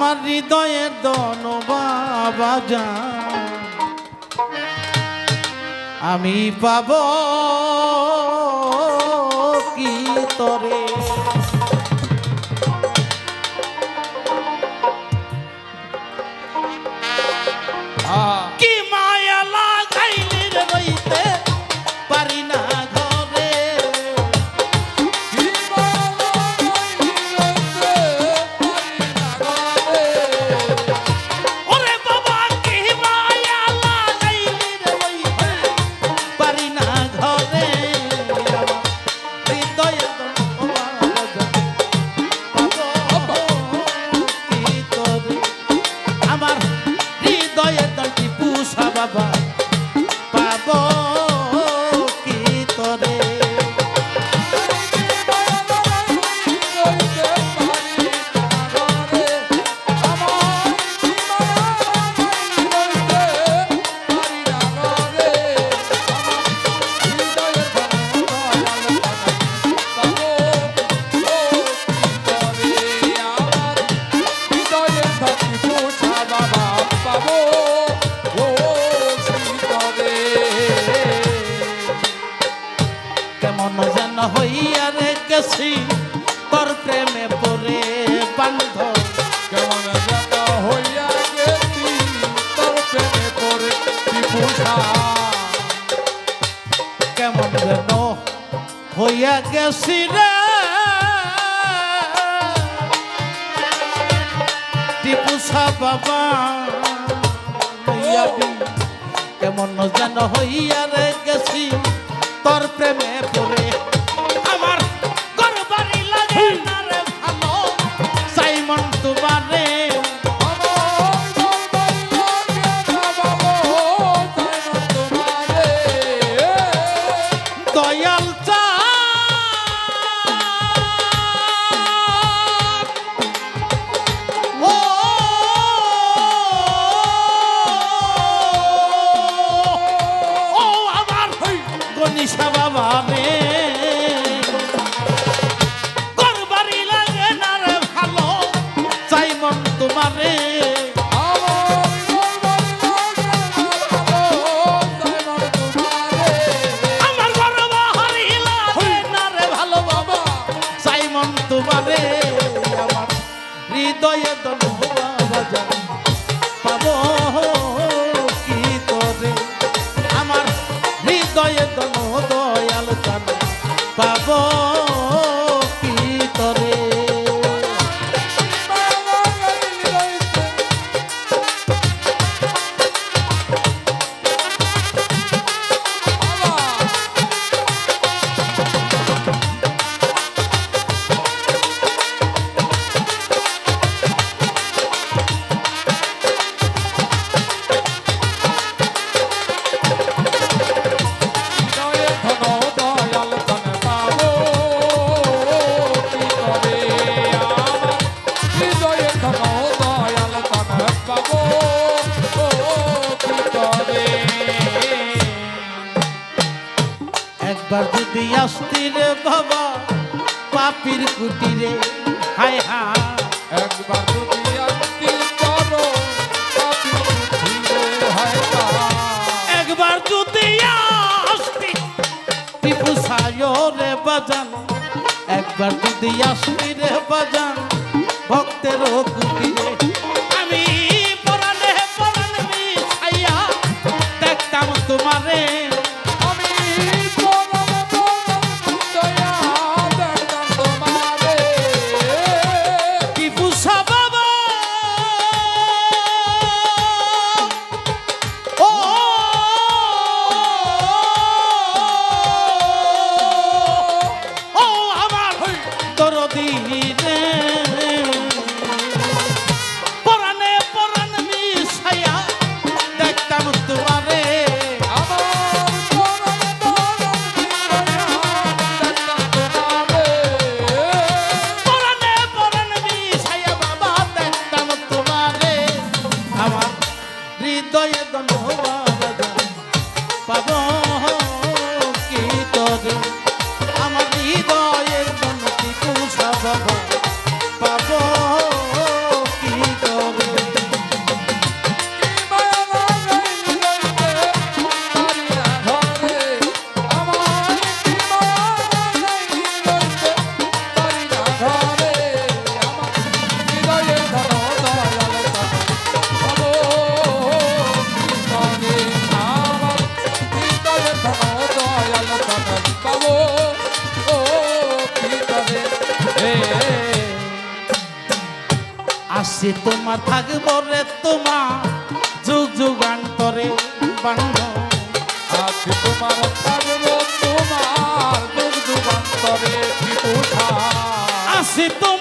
আমার হৃদয়ের দন বাবা আমি পাব যেন হইয়া গেছি রে? টিপুসা বাবা কেমন যেন হইয়া রে গেছি তোর প্রেমে পড়ে। পাবো। একবার যদি আসতি রে বাবা, পাপির কুটিরে, হায় হায়। একবার যদি একবার যদি আসতি সায়রে বাজান। একবার যদি আসতি রে বাজান ভক্তের কুটিরে দেখতাম পাবো আসি তোমার, থাকব রে তোমার। যুগ যুগান্তরে বান্ধব আছি তোমার, থাকব তোমার। যুগ যুগান্তরে আসি তোমার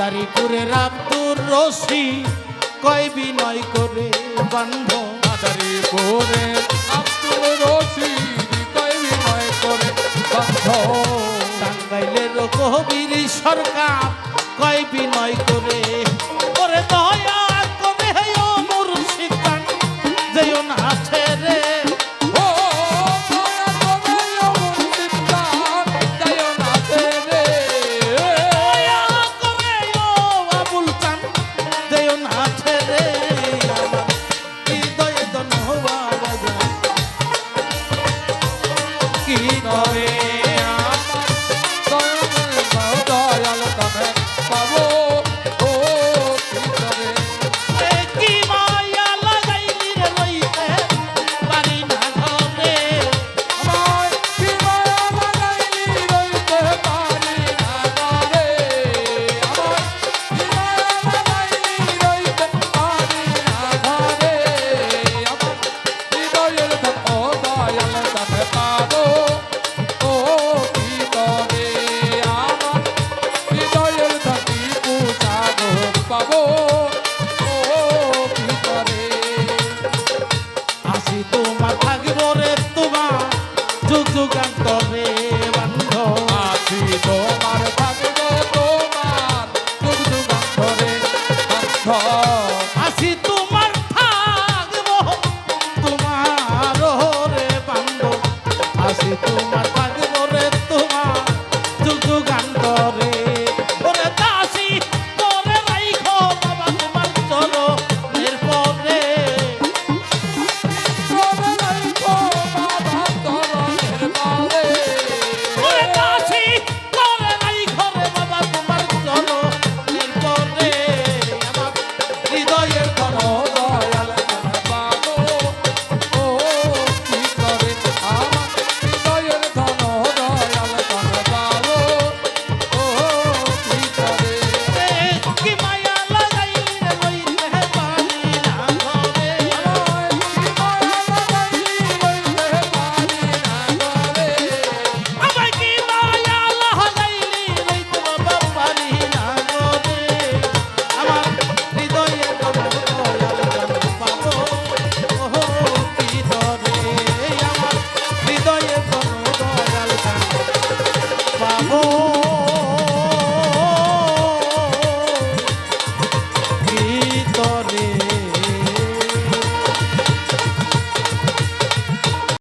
মাদারীপুরের আব্দুর রশি কয় বিনয় করে বান্ধ মাদারীপুরে রামপুর রশি কয় বিনয় করে বন্ধ টাঙ্গাইলের কবির সরকার কয় বিনয় করে Thank you.